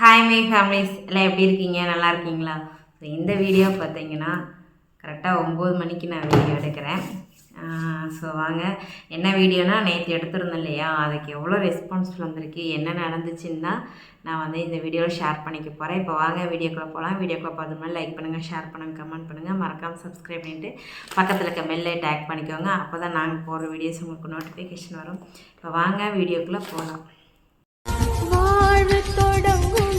Hi my families எல்லாம் எப்படி இருக்கீங்க? நல்லா இருக்கீங்களா? ஸோ இந்த வீடியோ பார்த்தீங்கன்னா கரெக்டாக ஒம்பது மணிக்கு நான் வீடியோ எடுக்கிறேன். ஸோ வாங்க. என்ன வீடியோனா நேற்று எடுத்திருந்தேன் இல்லையா? அதுக்கு எவ்வளோ ரெஸ்பான்ஸ் வந்திருக்கு என்ன நடந்துச்சுன்னா நான் வந்து இந்த வீடியோவில் ஷேர் பண்ணிக்க போகிறேன் இப்போ வாங்க வீடியோக்குள்ளே போகலாம். வீடியோக்குள்ளே பார்த்து மாதிரி லைக் பண்ணுங்கள் ஷேர் பண்ணுங்கள் கமெண்ட் பண்ணுங்கள் மறக்காமல் சப்ஸ்கிரைப் பண்ணிவிட்டு பக்கத்தில் இருக்க மெல்லை டேக் பண்ணிக்கோங்க. அப்போ தான் நாங்கள் போடுற வீடியோஸ் உங்களுக்கு நோட்டிஃபிகேஷன் வரும். இப்போ வாங்க வீடியோக்குள்ளே போகலாம். வாழ்வு தொடங்கும்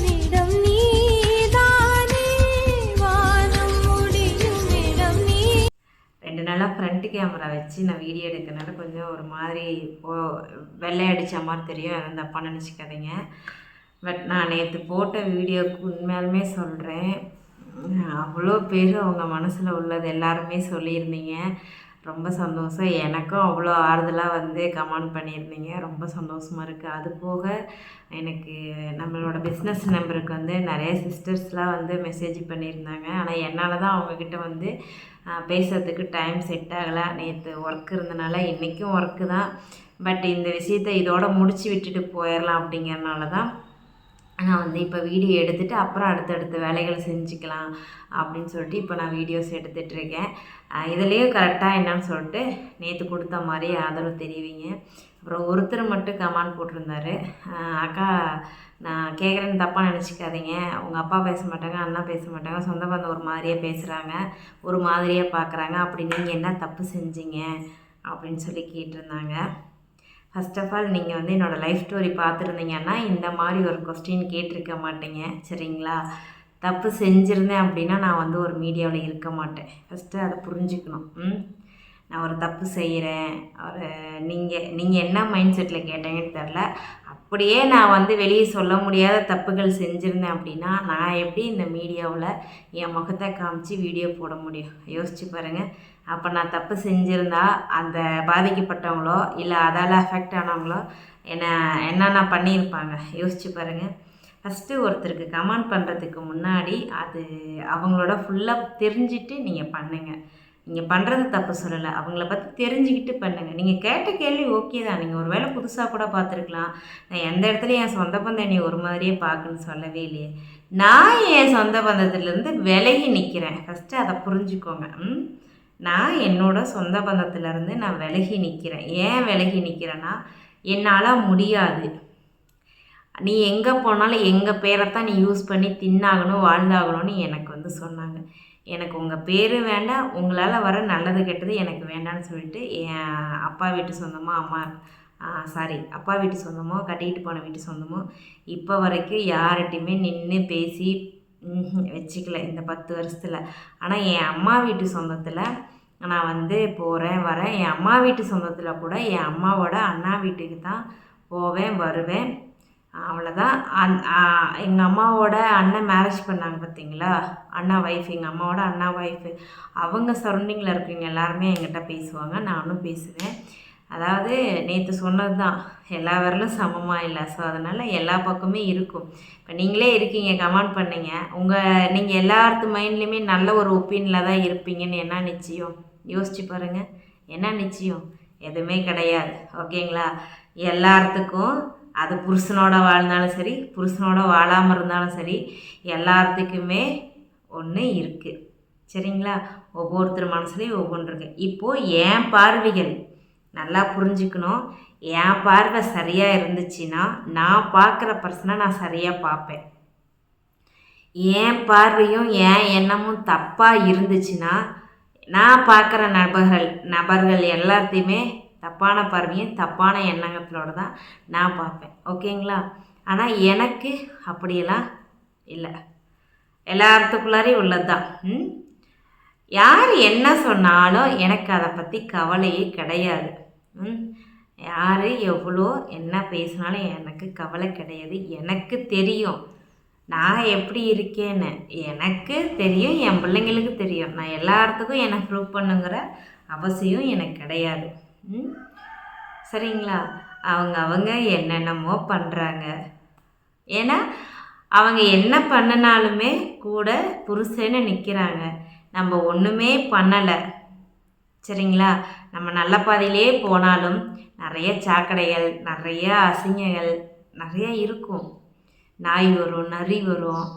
கேமரா வச்சு நான் வீடியோ எடுக்கிறனால கொஞ்சம் ஒரு மாதிரி ஓ வெள்ளை அடித்த மாதிரி தெரியும். அதை தப்பாக நினச்சிக்காதீங்க. பட் நான் நேற்று போட்ட வீடியோக்கு உண்மையாலுமே சொல்கிறேன் அவ்வளோ பேர் அவங்க மனசில் உள்ளது எல்லாருமே சொல்லியிருந்தீங்க. ரொம்ப சந்தோஷம். எனக்கும் அவ்வளோ ஆறுதலாக வந்து கமெண்ட் பண்ணியிருந்தீங்க. ரொம்ப சந்தோஷமாக இருக்குது அது போக எனக்கு நம்மளோட பிஸ்னஸ் நம்பருக்கு வந்து நிறைய சிஸ்டர்ஸ்லாம் வந்து மெசேஜ் பண்ணியிருந்தாங்க. ஆனால் என்னால் தான் அவங்கக்கிட்ட வந்து பேசுகிறதுக்கு பேசுறதுக்கு டைம் செட் ஆகலை. நேற்று ஒர்க் இருந்தனால இன்றைக்கும் ஒர்க்கு தான். பட் இந்த விஷயத்தை இதோட முடிச்சு விட்டுட்டு போயிடலாம் அப்படிங்கறனால தான் நான் வந்து இப்போ வீடியோ எடுத்துகிட்டு அப்புறம் அடுத்தடுத்த வேலைகளை செஞ்சுக்கலாம் அப்படின்னு சொல்லிட்டு இப்போ நான் வீடியோஸ் எடுத்துகிட்ருக்கேன் இதுலேயும் கரெக்டாக என்னன்னு சொல்லிட்டு நேற்று கொடுத்த மாதிரி ஆதரவு தெரிவிங்க. அப்புறம் ஒருத்தர் மட்டும் கமெண்ட் போட்டிருந்தாரு. அக்கா நான் கேட்குறேன்னு தப்பாக நினச்சிக்காதீங்க. உங்கள் அப்பா பேச மாட்டாங்க அண்ணா பேச மாட்டாங்க சொந்த பந்தம் ஒரு மாதிரியாக பேசுகிறாங்க ஒரு மாதிரியாக பார்க்குறாங்க அப்படி நீங்கள் என்ன தப்பு செஞ்சீங்க அப்படின்னு சொல்லி கேட்டிருந்தாங்க. ஃபர்ஸ்ட் ஆஃப் ஆல் நீங்கள் வந்து என்னோடய லைஃப் ஸ்டோரி பார்த்துருந்தீங்கன்னா இந்த மாதிரி ஒரு கொஸ்டின் கேட்டிருக்க மாட்டீங்க. சரிங்களா? தப்பு செஞ்சுருந்தேன் அப்படின்னா நான் வந்து ஒரு மீடியாவில் இருக்க மாட்டேன். ஃபஸ்ட்டு அதை புரிஞ்சுக்கணும். ம்? நான் ஒரு தப்பு செய்கிறேன் ஒரு நீங்கள் நீங்கள் என்ன மைண்ட் செட்டில் கேட்டீங்கன்னு தெரில அப்படியே நான் வந்து வெளியே சொல்ல முடியாத தப்புகள் செஞ்சுருந்தேன் அப்படின்னா நான் எப்படி இந்த மீடியாவில் என் முகத்தை காமிச்சு வீடியோ போட முடியும்? யோசிச்சு பாருங்கள் அப்போ நான் தப்பு செஞ்சுருந்தா அந்த பாதிக்கப்பட்டவங்களோ இல்லை அதால் அஃபெக்ட் ஆனவங்களோ என்ன என்னென்ன பண்ணியிருப்பாங்க? யோசிச்சு பாருங்கள் ஃபஸ்ட்டு ஒருத்தருக்கு கமெண்ட் பண்ணுறதுக்கு முன்னாடி அது அவங்களோட ஃபுல்லாக தெரிஞ்சுட்டு நீங்கள் பண்ணுங்கள் நீங்கள் பண்ணுறது தப்பு சொல்லலை. அவங்கள பற்றி தெரிஞ்சுக்கிட்டு பண்ணுங்கள் நீங்கள் கேட்ட கேள்வி ஓகே தான். நீங்கள் ஒரு வேளை புதுசாக கூட பார்த்துருக்கலாம். நான் எந்த இடத்துலையும் என் சொந்த பந்தம் நீ ஒரு மாதிரியே பார்க்குன்னு சொல்லவே இல்லையே. நான் என் சொந்த பந்தத்துலேருந்து விலகி நிற்கிறேன் ஃபஸ்ட்டு அதை புரிஞ்சுக்கோங்க. ம்? நான் என்னோட சொந்த பந்தத்துலேருந்து நான் விலகி நிற்கிறேன் ஏன் விலகி நிற்கிறேன்னா என்னால் முடியாது. நீ எங்கே போனாலும் எங்கள் பேரைத்தான் நீ யூஸ் பண்ணி தின்னாகணும் வாழ்ந்தாகணும்னு எனக்கு வந்து சொன்னாங்க. எனக்கு உங்கள் பேர் வேண்டாம் உங்களால் வர நல்லது கெட்டது எனக்கு வேண்டாம்னு சொல்லிட்டு என் அப்பா வீட்டு சொந்தமாக அம்மா சாரி அப்பா வீட்டு சொந்தமோ கட்டிக்கிட்டு போன வீட்டு சொந்தமோ இப்போ வரைக்கும் யார்கிட்டையுமே நின்று பேசி வச்சுக்கல இந்த பத்து வருஷத்தில். ஆனால் என் அம்மா வீட்டு சொந்தத்தில் நான் வந்து போகிறேன் வரேன். என் அம்மா வீட்டு சொந்தத்தில் கூட என் அம்மாவோட அண்ணா வீட்டுக்கு தான் போவேன் வருவேன். அவ்வளோதான் அந் எங்கள் அம்மாவோட அண்ணன் மேரேஜ் பண்ணாங்க பார்த்தீங்களா அண்ணா ஒய்ஃப் எங்கள் அம்மாவோட அண்ணா ஒய்ஃபு அவங்க சரௌண்டிங்கில் இருக்கவங்க எல்லாருமே என்கிட்ட பேசுவாங்க. நானும் பேசுவேன். அதாவது நேற்று சொன்னது தான் எல்லா விரலும் சமமாக இல்லை. ஸோ அதனால் எல்லா பக்கமே இருக்கும். இப்போ நீங்களே இருக்கீங்க கமெண்ட் பண்ணுங்க. உங்கள் நீங்கள் எல்லாத்து மைண்ட்லேயுமே நல்ல ஒரு ஒப்பீனியில் தான் இருப்பீங்கன்னு என்ன நிச்சயம்? யோசிச்சு பாருங்கள் என்ன நிச்சயம்? எதுவுமே கிடையாது. ஓகேங்களா? எல்லாத்துக்கும் அது புருஷனோட வாழ்ந்தாலும் சரி புருஷனோட வாழாமல் இருந்தாலும் சரி எல்லாத்துக்குமே ஒன்று இருக்குது சரிங்களா? ஒவ்வொருத்தர் மனசுலேயும் ஒவ்வொன்று இருக்குது இப்போது என் பார்வைகள் நல்லா புரிஞ்சுக்கணும். என் பார்வை சரியாக இருந்துச்சுன்னா நான் பார்க்குற பர்சனை நான் சரியாக பார்ப்பேன். என் பார்வையும் என் எண்ணமும் தப்பாக இருந்துச்சுன்னா நான் பார்க்குற நபர்கள் நபர்கள் எல்லாத்தையுமே தப்பான பார்வையும் தப்பான எண்ணங்களோடு தான் நான் பார்ப்பேன். ஓகேங்களா? ஆனால் எனக்கு அப்படியெல்லாம் இல்லை. எல்லாத்துக்குள்ளாரையும் உள்ளது தான் ம்? யார் என்ன சொன்னாலும் எனக்கு அதை பற்றி கவலையே கிடையாது. ம். யார் எவ்வளோ என்ன பேசினாலும் எனக்கு கவலை கிடையாது. எனக்கு தெரியும். நான் எப்படி இருக்கேன்னு எனக்கு தெரியும். என் பிள்ளைங்களுக்கு தெரியும். நான் எல்லாத்துக்கும் என்னை ப்ரூவ் பண்ணுங்கிற அவசியம் எனக்கு கிடையாது. சரிங்களா? அவங்க அவங்க என்னென்னமோ பண்ணுறாங்க ஏன்னா அவங்க என்ன பண்ணினாலுமே கூட புருஷன்னு நிற்கிறாங்க நம்ம ஒன்றுமே பண்ணலை. சரிங்களா? நம்ம நல்ல பாதையிலே போனாலும் நிறைய சாக்கடைகள் நிறைய அசிங்கங்கள் நிறைய இருக்கும். நாய் வரும் நரி வரும்.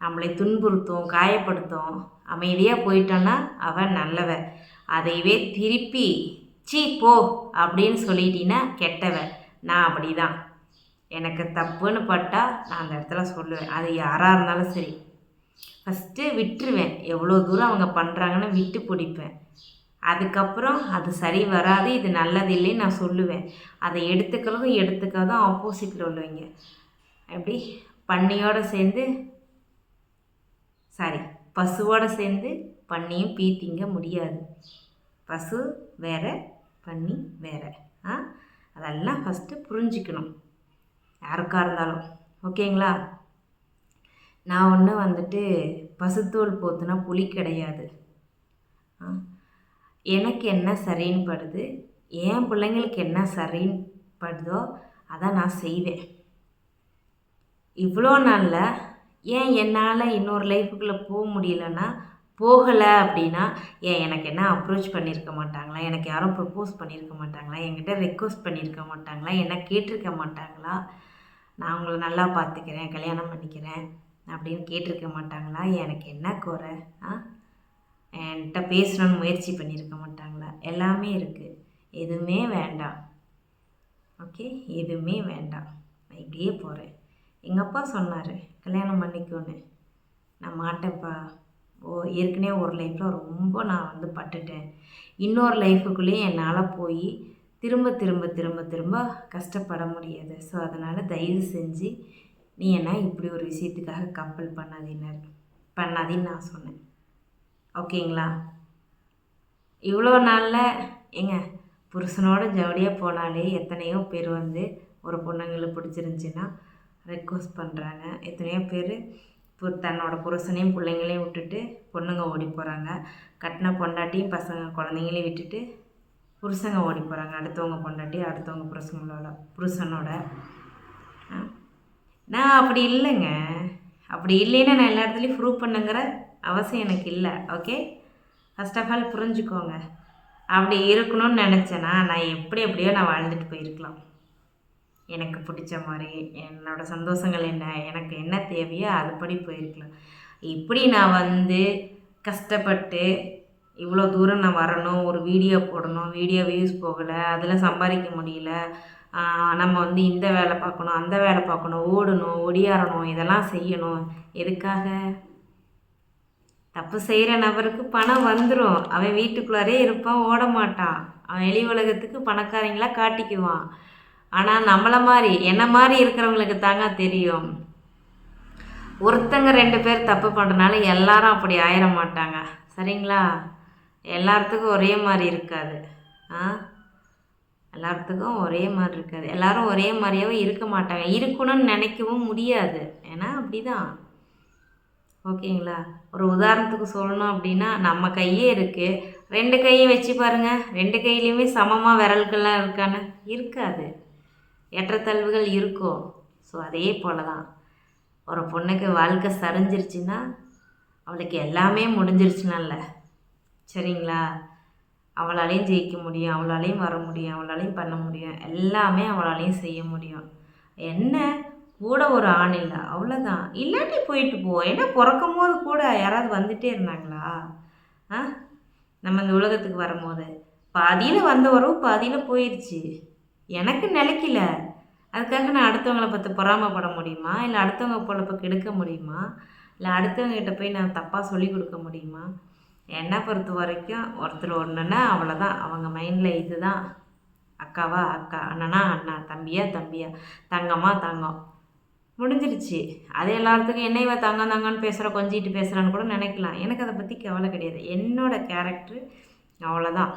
நம்மளை துன்புறுத்தும் காயப்படுத்தும். அமைதியாக போயிட்டோன்னா அவன் நல்லவ அதையவே திருப்பி சீ போ அப்படின்னு சொல்லிட்டீன்னா கெட்டவ நான் அப்படி தான் எனக்கு தப்புன்னு பட்டா நான் அந்த இடத்துல சொல்லுவேன். அது யாராக இருந்தாலும் சரி. ஃபஸ்ட்டு விட்டுருவேன். எவ்வளோ தூரம் அவங்க பண்ணுறாங்கன்னு விட்டு பிடிப்பேன். அதுக்கப்புறம் அது சரி வராது இது நல்லது இல்லைன்னு நான் சொல்லுவேன். அதை எடுத்துக்கிறதும் எடுத்துக்காதும் ஆப்போசிட்டில் உள்ளவங்க. எப்படி? பண்ணியோடு சேர்ந்து சாரி பசுவோடு சேர்ந்து பன்னியும் பீத்திங்க முடியாது. பசு வேற பண்ணி வேற. ஆ? அதெல்லாம் ஃபஸ்ட்டு புரிஞ்சுக்கணும். யாருக்காக இருந்தாலும். ஓகேங்களா? நான் ஒன்று வந்துட்டு பசுத்தோல் போத்துனா புலி கிடையாது. எனக்கு என்ன சரின்னு படுது என் பிள்ளைங்களுக்கு என்ன சரின்னு படுதோ அதை நான் செய்வேன். இவ்வளோ நாளில் ஏன் என்னால் இன்னொரு லைஃபுக்குள்ளே போக முடியலன்னா போகலை அப்படின்னா ஏன் எனக்கு என்ன அப்ரோச் பண்ணியிருக்க மாட்டாங்களா? எனக்கு யாரும் ப்ரப்போஸ் பண்ணியிருக்க மாட்டாங்களா? என்கிட்ட ரெக்வஸ்ட் பண்ணியிருக்க மாட்டாங்களா? என்ன கேட்டிருக்க மாட்டாங்களா? நான் உங்களை நல்லா பார்த்துக்கிறேன் கல்யாணம் பண்ணிக்கிறேன். அப்படின்னு கேட்டிருக்க மாட்டாங்களா? எனக்கு என்ன குறை? ஆ? என்கிட்ட பேசணும்னு முயற்சி பண்ணியிருக்க மாட்டாங்களா? எல்லாமே இருக்குது எதுவுமே வேண்டாம். ஓகே? எதுவுமே வேண்டாம். நான் இப்படியே போகிறேன் எங்கள் அப்பா சொன்னார் கல்யாணம் பண்ணிக்கோன்னு. நான் மாட்டேன்ப்பா. ஓ ஏற்கனவே ஒரு லைஃப்பில் ரொம்ப நான் வந்து பட்டுட்டேன். இன்னொரு லைஃபுக்குள்ளேயும் என்னால் போய் திரும்ப திரும்ப திரும்ப திரும்ப கஷ்டப்பட முடியாது. ஸோ அதனால் தயவு செஞ்சு நீ என்ன இப்படி ஒரு விஷயத்துக்காக கம்பல் பண்ணாதீனர் பண்ணாதீன்னு நான் சொன்னேன். ஓகேங்களா? இவ்வளோ நாளில் ஏங்க புருஷனோட ஜவுடியாக போனாலே எத்தனையோ பேர் வந்து ஒரு பொண்ணுங்களுக்கு பிடிச்சிருந்துச்சின்னா ரெக்வஸ்ட் பண்ணுறாங்க எத்தனையோ பேர் தன்னோட புருஷனையும் பிள்ளைங்களையும் விட்டுட்டு பொண்ணுங்க ஓடி போகிறாங்க கட்டின பொண்டாட்டியும் பசங்க குழந்தைங்களையும் விட்டுட்டு புருஷங்க ஓடி போகிறாங்க அடுத்தவங்க பொண்டாட்டி அடுத்தவங்க புருஷங்களோட புருஷனோட. ஆ. நான் அப்படி இல்லைங்க. அப்படி இல்லைன்னா நான் எல்லா இடத்துலையும் ப்ரூவ் பண்ணுங்கிற அவசியம் எனக்கு இல்லை. ஓகே ஃபஸ்ட் ஆஃப் ஆல் புரிஞ்சுக்கோங்க. அப்படி இருக்கணும்னு நினச்சேன்னா நான் எப்படி எப்படியோ நான் வாழ்ந்துட்டு போயிருக்கலாம். எனக்கு பிடிச்ச மாதிரி என்னோட சந்தோஷங்கள் என்ன எனக்கு என்ன தேவையோ அதுபடி போயிருக்கலாம். இப்படி நான் வந்து கஷ்டப்பட்டு இவ்வளோ தூரம் நான் வரணும் ஒரு வீடியோ போடணும் வீடியோ வியூஸ் போகலை அதில் சம்பாதிக்க முடியல நம்ம வந்து இந்த வேலை பார்க்கணும் அந்த வேலை பார்க்கணும் ஓடணும் ஒடியாரணும் இதெல்லாம் செய்யணும். எதுக்காக? தப்பு செய்கிற நபருக்கு பணம் வந்துடும் அவன் வீட்டுக்குள்ளாரே இருப்பான் ஓட மாட்டான். அவன் வெளி உலகத்துக்கு பணக்காரங்களாக காட்டிக்குவான். ஆனால் நம்மளை மாதிரி என்ன மாதிரி இருக்கிறவங்களுக்கு தாங்க தெரியும். ஒருத்தங்க ரெண்டு பேர் தப்பு பண்ணுறனால எல்லாரும் அப்படி ஆயிட மாட்டாங்க. சரிங்களா? எல்லாத்துக்கும் ஒரே மாதிரி இருக்காது. ஆ? எல்லாத்துக்கும் ஒரே மாதிரி இருக்காது. எல்லாரும் ஒரே மாதிரியாகவும் இருக்க மாட்டாங்க. இருக்கணும்னு நினைக்கவும் முடியாது. ஏன்னா அப்படிதான். ஓகேங்களா? ஒரு உதாரணத்துக்கு சொல்லணும் அப்படின்னா நம்ம கையே இருக்குது ரெண்டு கையும் வச்சு பாருங்கள் ரெண்டு கையிலையுமே சமமாக விரல்கள்லாம் இருக்கான்னு? இருக்காது. ஏற்றத்தாழ்வுகள் இருக்கும் ஸோ அதே போல தான் ஒரு பொண்ணுக்கு வாழ்க்கை சரிஞ்சிருச்சுன்னா அவளுக்கு எல்லாமே முடிஞ்சிருச்சுனால. சரிங்களா? அவளாலையும் ஜெயிக்க முடியும் அவளாலையும் வர முடியும் அவளாலையும் பண்ண முடியும். எல்லாமே அவளாலையும் செய்ய முடியும். என்ன? கூட ஒரு ஆண் இல்லை. அவ்வளோதான் இல்லாட்டி போயிட்டு போ. ஏன்னா பிறக்கும் போது கூட யாராவது வந்துட்டே இருந்தாங்களா? ஆ? நம்ம இந்த உலகத்துக்கு வரும்போது. பாதியில் வந்த உறவு பாதியில் போயிடுச்சு எனக்கு நிலைக்கல. அதுக்காக நான் அடுத்தவங்கள பார்த்து பொறாமைப்பட முடியுமா? இல்லை அடுத்தவங்க பொழப்ப கெடுக்க முடியுமா? இல்லை அடுத்தவங்க கிட்ட போய் நான் தப்பாக சொல்லி கொடுக்க முடியுமா? என்னை பொறுத்த வரைக்கும் ஒருத்தர் ஒன்றுன்னா அவ்வளோதான் அவங்க மைண்டில் இதுதான். அக்காவா? அக்கா. அண்ணனா? அண்ணா. தம்பியா? தம்பியா? தங்கம்மா? தங்கம். முடிஞ்சிருச்சு. அது எல்லாத்துக்கும் என்ன இவ தங்கம் தங்கன்னு பேசுகிற கொஞ்சிட்டு பேசுகிறான்னு கூட நினைக்கலாம். எனக்கு அதை பற்றி கவலை கிடையாது. என்னோடய கேரக்டரு அவ்வளோதான்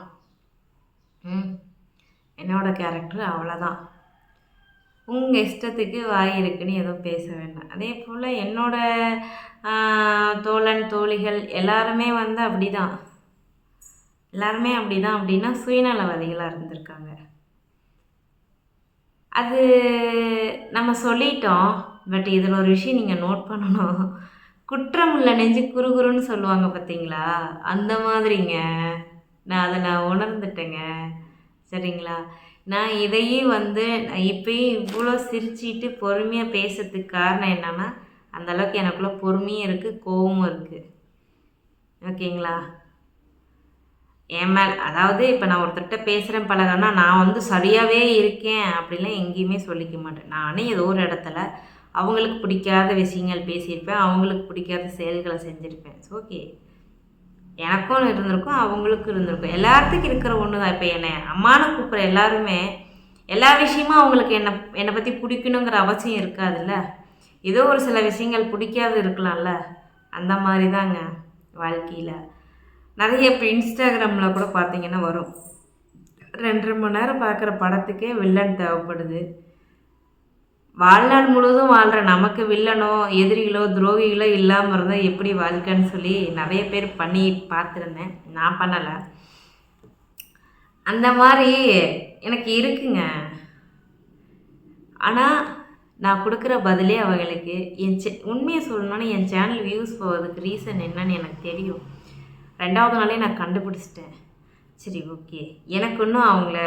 ம். என்னோட கேரக்டர் அவ்வளோதான் உங்கள் இஷ்டத்துக்கு வாய் இருக்குன்னு எதுவும் பேச வேண்டாம் அதே போல் என்னோட தோழன் தோழிகள் எல்லாருமே வந்து அப்படி தான் எல்லாருமே அப்படி தான் அப்படின்னா சுயநலவாதிகளாக இருந்திருக்காங்க. அது நம்ம சொல்லிட்டோம். பட் இதில் ஒரு விஷயம் நீங்கள் நோட் பண்ணணும். குற்றம் உள்ள நெஞ்சு குறுகுறுன்னு சொல்லுவாங்க பார்த்தீங்களா? அந்த மாதிரிங்க. நான் அதை நான் உணர்ந்துட்டேங்க. சரிங்களா? நான் இதையும் வந்து நான் இப்பயும் இவ்வளோ சிரிச்சிட்டு பொறுமையாக பேசுறதுக்கு காரணம் என்னென்னா அந்த அளவுக்கு பொறுமையும் இருக்குது கோவமும் இருக்குது ஓகேங்களா? என் மேல் அதாவது இப்போ நான் ஒருத்தர்கிட்ட பேசுகிறேன் பழகன்னா நான் வந்து சரியாகவே இருக்கேன் அப்படிலாம் எங்கேயுமே சொல்லிக்க மாட்டேன். நானே ஏதோ ஒரு இடத்துல அவங்களுக்கு பிடிக்காத விஷயங்கள் பேசியிருப்பேன் அவங்களுக்கு பிடிக்காத செயல்களை செஞ்சுருப்பேன். ஓகே எனக்கும் இருந்திருக்கும் அவங்களுக்கும் இருந்திருக்கும். எல்லாத்துக்கும் இருக்கிற ஒன்று தான் இப்போ என்னை அம்மானு கூப்பிட்ற எல்லாருமே எல்லா விஷயமும் அவங்களுக்கு என்னை என்னை பற்றி பிடிக்கணுங்கிற அவசியம் இருக்காதுல்ல? ஏதோ ஒரு சில விஷயங்கள் பிடிக்காது இருக்கலாம்ல? அந்த மாதிரி தாங்க வாழ்க்கையில். நிறைய இப்போ இன்ஸ்டாகிராமில் கூட பார்த்தீங்கன்னா வரும். ரெண்டரை மணி நேரம் பார்க்குற படத்துக்கே வில்லன் தேவைப்படுது. வாழ்நாள் முழுவதும் வாழ்கிற நமக்கு வில்லனோ எதிரிகளோ துரோகிகளோ இல்லாமல் இருந்தால் எப்படி வாழ்க்கைன்னு சொல்லி நிறைய பேர் பண்ணி பார்த்துருந்தேன். நான் பண்ணலை. அந்த மாதிரி எனக்கு இருக்குங்க. ஆனால் நான் கொடுக்குற பதிலே அவங்களுக்கு என் சே உண்மையை சொல்லணும்னா என் சேனல் வியூஸ் போகிறதுக்கு ரீசன் என்னன்னு எனக்கு தெரியும். ரெண்டாவது நாளே நான் கண்டுபிடிச்சிட்டேன். சரி ஓகே எனக்கு இன்னும் அவங்கள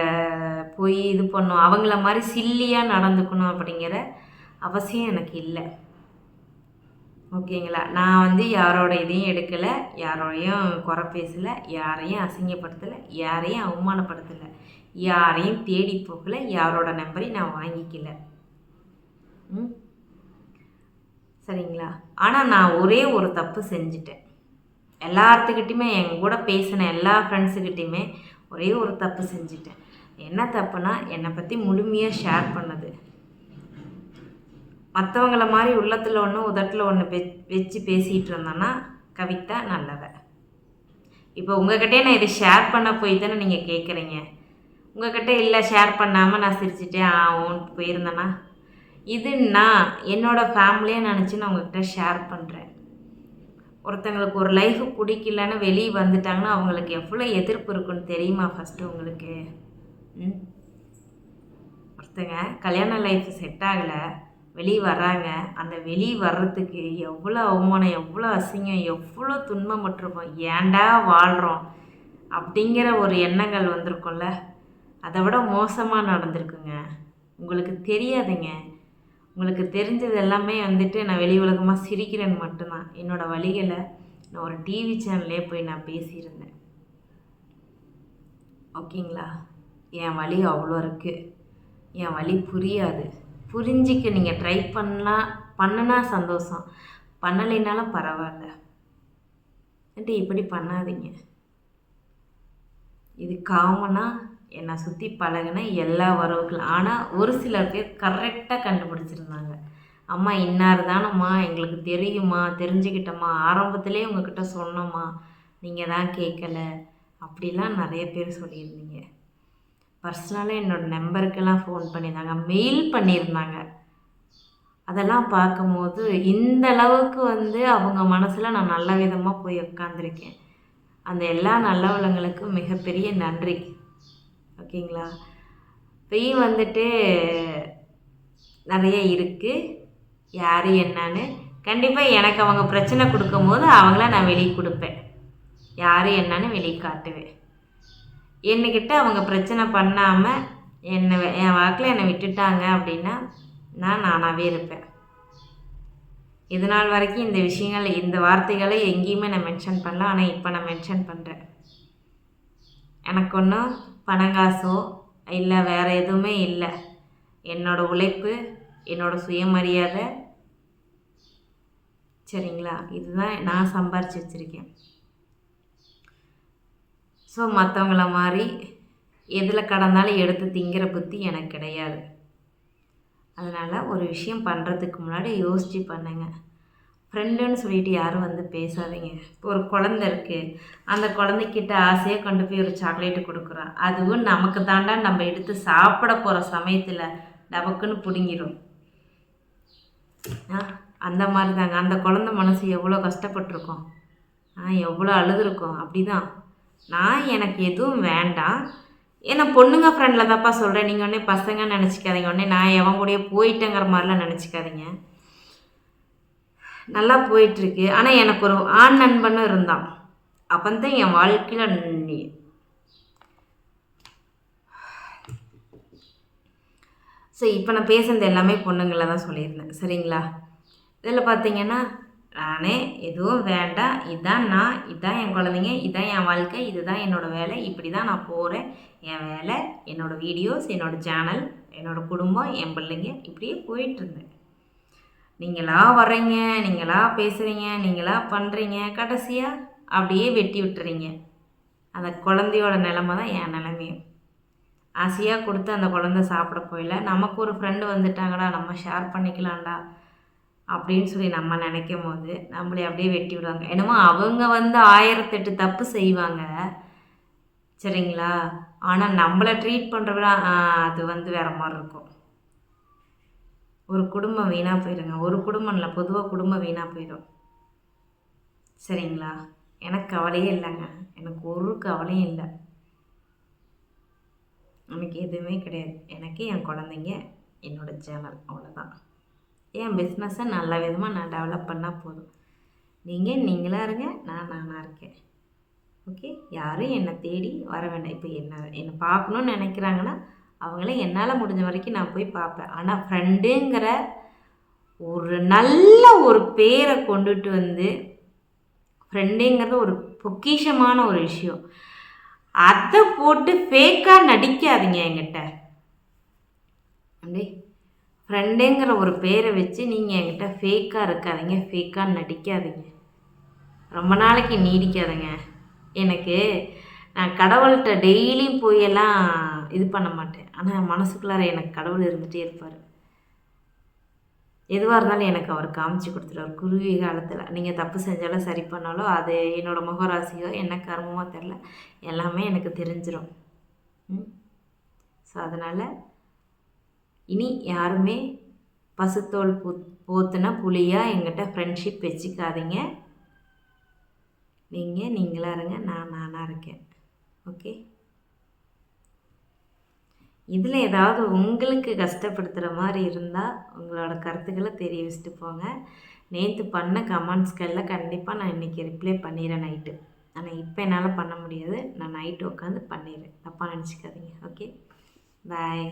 போய் இது பண்ணும் அவங்கள மாதிரி சில்லியாக நடந்துக்கணும் அப்படிங்கிற அவசியம் எனக்கு இல்லை. ஓகேங்களா நான் வந்து யாரோட இதையும் எடுக்கலை யாரோடையும் குறை பேசலை யாரையும் அசிங்கப்படுத்தலை யாரையும் அவமானப்படுத்தலை யாரையும் தேடி போகலை யாரோட நம்பரையும் நான் வாங்கிக்கல. ம்? சரிங்களா? ஆனால் நான் ஒரே ஒரு தப்பு செஞ்சுட்டேன். எல்லாத்துக்கிட்டையுமே என் கூட பேசின எல்லா ஃப்ரெண்ட்ஸுக்கிட்டையுமே ஒரே ஒரு தப்பு செஞ்சுட்டேன். என்ன தப்புனா என்னை பற்றி முழுமையாக ஷேர் பண்ணது. மற்றவங்கள மாதிரி உள்ளத்தில் ஒன்று உதட்டில் ஒன்று வெ வச்சு பேசிகிட்டு இருந்தேன்னா கவிதா நல்லவ. இப்போ உங்ககிட்டே நான் இதை ஷேர் பண்ண போய் தானே நீங்கள் கேட்குறீங்க உங்ககிட்ட இல்லை ஷேர் பண்ணாமல் நான் சிரிச்சிட்டே ஓன்ட்டு போயிருந்தேன்னா இது நான் என்னோடய ஃபேமிலியை நினச்சி நான் உங்ககிட்ட ஷேர் பண்ணுறேன் ஒருத்தங்களுக்கு ஒரு லைஃப் பிடிக்கலன்னு வெளியே வந்துட்டாங்கன்னா அவங்களுக்கு எவ்வளோ எதிர்ப்பு இருக்குன்னு தெரியுமா ஃபஸ்ட்டு உங்களுக்கு? ம்? ஒருத்தங்க கல்யாண லைஃப் செட் ஆகலை வெளியே வர்றாங்க. அந்த வெளியே வர்றதுக்கு எவ்வளோ அவமானம் எவ்வளோ அசிங்கம் எவ்வளோ துன்பம் பட்டிருப்போம். ஏன்டா வாழ்கிறோம் அப்படிங்கிற ஒரு எண்ணங்கள் வந்திருக்கும்ல. அதை விட மோசமாக நடந்திருக்குங்க. உங்களுக்கு தெரியாதுங்க. உங்களுக்கு தெரிஞ்சது எல்லாமே வந்துட்டு நான் வெளி உலகமாக சிரிக்கிறேன்னு மட்டும்தான். என்னோடய வழிகளை நான் ஒரு டிவி சேனல்லே போய் நான் பேசியிருந்தேன். ஓகேங்களா? என் வழி அவ்வளோ இருக்குது என் வழி புரியாது. புரிஞ்சிக்க நீங்கள் ட்ரை பண்ணலாம் பண்ணுனா சந்தோஷம். பண்ணலைனாலும் பரவாயில்ல. ஏன்ட்டு இப்படி பண்ணாதீங்க. இது காமனாக என்னை சுற்றி பழகின எல்லா வரவுகளும் ஆனால் ஒரு சில பேர் கரெக்டாக கண்டுபிடிச்சிருந்தாங்க. அம்மா இன்னார் தானம்மா? எங்களுக்கு தெரியுமா? தெரிஞ்சுக்கிட்டோம்மா? ஆரம்பத்திலே உங்ககிட்ட சொன்னோம்மா. நீங்கள் தான் கேட்கல அப்படிலாம் நிறைய பேர் சொல்லியிருந்தீங்க. பர்சனலாக என்னோடய நம்பருக்கெல்லாம் ஃபோன் பண்ணியிருந்தாங்க. மெயில் பண்ணியிருந்தாங்க. அதெல்லாம் பார்க்கும்போது இந்த அளவுக்கு வந்து அவங்க மனசில் நான் நல்ல விதமாக போய் உட்காந்துருக்கேன் அந்த எல்லா நல்லவளங்களுக்கும் மிகப்பெரிய நன்றி. ஓகேங்களா இப்பயும் வந்துட்டு நிறைய இருக்குது யார் என்னன்னு? கண்டிப்பாக எனக்கு அவங்க பிரச்சனை கொடுக்கும்போது அவங்கள நான் வெளியே கொடுப்பேன். யார் என்னன்னு வெளியே காட்டுவேன். என்கிட்ட அவங்க பிரச்சனை பண்ணாமல் என்னை என் வாக்கில் என்னை விட்டுட்டாங்க அப்படின்னா நான் நானாகவே இருப்பேன். இது நாள் வரைக்கும் இந்த விஷயங்கள் இந்த வார்த்தைகளை எங்கேயுமே நான் மென்ஷன் பண்ணல. ஆனால் இப்போ நான் மென்ஷன் பண்ணுறேன் எனக்கு ஒன்றும் பணங்காசோ இல்லை வேறு எதுவுமே இல்லை. என்னோடய உழைப்பு என்னோடய சுயமரியாதை. சரிங்களா? இதுதான் நான் சம்பாரித்து வச்சுருக்கேன். ஸோ மற்றவங்கள மாதிரி எதில் கடந்தாலும் எடுத்து திங்கிற புத்தி எனக்கு கிடையாது. அதனால் ஒரு விஷயம் பண்ணுறதுக்கு முன்னாடி யோசித்து பண்ணுங்கள் ஃப்ரெண்டுன்னு சொல்லிட்டு யாரும் வந்து பேசாதீங்க. இப்போ ஒரு குழந்த இருக்குது அந்த குழந்தைக்கிட்ட ஆசையாக கொண்டு போய் ஒரு சாக்லேட்டு கொடுக்குறோம் அதுவும் நமக்கு தாண்டா நம்ம எடுத்து சாப்பிட போகிற சமயத்தில் டபக்குன்னு பிடுங்கிடும் ஆ அந்த மாதிரி தாங்க அந்த குழந்த மனசு எவ்வளோ கஷ்டப்பட்டிருக்கோம். ஆ எவ்வளோ அழுதுருக்கோம். அப்படி தான் நான் எனக்கு எதுவும் வேண்டாம். ஏன்னா பொண்ணுங்க ஃப்ரெண்டில் தான்ப்பா சொல்கிறேன் நீங்கள் உடனே பசங்க நினச்சிக்காதீங்க. உடனே நான் எவன் கூடயே போயிட்டேங்கிற மாதிரிலாம் நினச்சிக்காதீங்க. நல்லா போயிட்டுருக்கு. ஆனால் எனக்கு ஒரு ஆண் நண்பனும் இருந்தான். அப்போ தான் என் வாழ்க்கையில் ஸோ இப்போ நான் பேசுனது எல்லாமே பொண்ணுங்களை தான் சொல்லியிருந்தேன். சரிங்களா? இதில் பார்த்தீங்கன்னா நானே எதுவும் வேண்டாம் இதுதான் நான் இதுதான் என் குழந்தைங்க இதுதான் என் வாழ்க்கை இதுதான் என்னோடய வேலை இப்படி தான் நான் போகிறேன் என் வேலை என்னோடய வீடியோஸ் என்னோடய சேனல் என்னோடய குடும்பம் என் பிள்ளைங்க இப்படியே போயிட்டுருந்தேன். நீங்களா வர்றீங்க நீங்களா பேசுகிறீங்க நீங்களா பண்ணுறீங்க கடைசியாக அப்படியே வெட்டி விட்டுறீங்க. அந்த குழந்தையோட நிலமை தான் என் நிலமையும் ஆசையாக கொடுத்து அந்த குழந்த சாப்பிட போயில நமக்கு ஒரு ஃப்ரெண்டு வந்துட்டாங்கடா நம்ம ஷேர் பண்ணிக்கலாம்டா அப்படின்னு சொல்லி நம்ம நினைக்கும் போது நம்மளே அப்படியே வெட்டி விடுவாங்க. என்னமோ அவங்க வந்து ஆயிரத்தெட்டு தப்பு செய்வாங்க. சரிங்களா? ஆனால் நம்மளை ட்ரீட் பண்ணுற அது வந்து வேறு மாதிரி இருக்கும். ஒரு குடும்பம் வீணாக போயிடுங்க ஒரு குடும்பம் இல்லை பொதுவாக குடும்பம் வீணாக போயிடும் சரிங்களா? எனக்கு கவலையே இல்லைங்க. எனக்கு ஒரு கவலையும் இல்லை. எனக்கு எதுவுமே கிடையாது. எனக்கு என் குழந்தைங்க என்னோட சேனல் அவ்வளோதான் என் பிஸ்னஸை நல்ல விதமாக நான் டெவலப் பண்ணால் போதும். நீங்கள் நீங்களாக இருங்க நான் நானாக இருக்கேன். ஓகே யாரும் என்னை தேடி வர வேண்டாம். இப்போ என்ன என்னை பார்க்கணுன்னு நினைக்கிறாங்கன்னா அவங்கள என்னால் முடிஞ்ச வரைக்கும் நான் போய் பார்ப்பேன். ஆனால் ஃப்ரெண்டுங்கிற ஒரு நல்ல ஒரு பேரை கொண்டுட்டு வந்து ஃப்ரெண்டுங்கிறது ஒரு பொக்கிஷமான ஒரு விஷயம். அதை போட்டு ஃபேக்காக நடிக்காதீங்க என்கிட்ட. அப்படி? ஃப்ரெண்டுங்கிற ஒரு பேரை வச்சு நீங்கள் என்கிட்ட ஃபேக்காக இருக்காதீங்க ஃபேக்காக நடிக்காதீங்க. ரொம்ப நாளைக்கு நீடிக்காதுங்க. எனக்கு நான் கடவுள்கிட்ட டெய்லியும் போயெல்லாம் இது பண்ண மாட்டேன். ஆனால் மனசுக்குள்ளார எனக்கு கடவுள் இருந்துகிட்டே இருப்பார். எதுவாக இருந்தாலும் எனக்கு அவர் காமிச்சு கொடுத்துருவார். குருவி காலத்தில் நீங்கள் தப்பு செஞ்சாலும் சரி பண்ணாலும் அது என்னோடய முகராசியோ என்ன கர்மமோ தெரில எல்லாமே எனக்கு தெரிஞ்சிடும் ஸோ அதனால் இனி யாருமே பசுத்தோல் பூ போத்துன புளியாக எங்கிட்ட ஃப்ரெண்ட்ஷிப் வச்சுக்காதீங்க. நீங்கள் நீங்களாக இருங்க. நான் நானாக இருக்கேன். ஓகே இதில் ஏதாவது உங்களுக்கு கஷ்டப்படுத்துகிற மாதிரி இருந்தால் உங்களோட கருத்துக்களை தெரிய வச்சுட்டு போங்க. நேற்று பண்ண கமெண்ட்ஸ்கெல்லாம் கண்டிப்பாக நான் இன்றைக்கி ரிப்ளை பண்ணிடுறேன் நைட்டு. ஆனால் இப்போ என்னால் பண்ண முடியாது. நான் நைட்டு உட்காந்து பண்ணிடுறேன். தப்பாக நினச்சிக்காதீங்க. ஓகே? பாய்.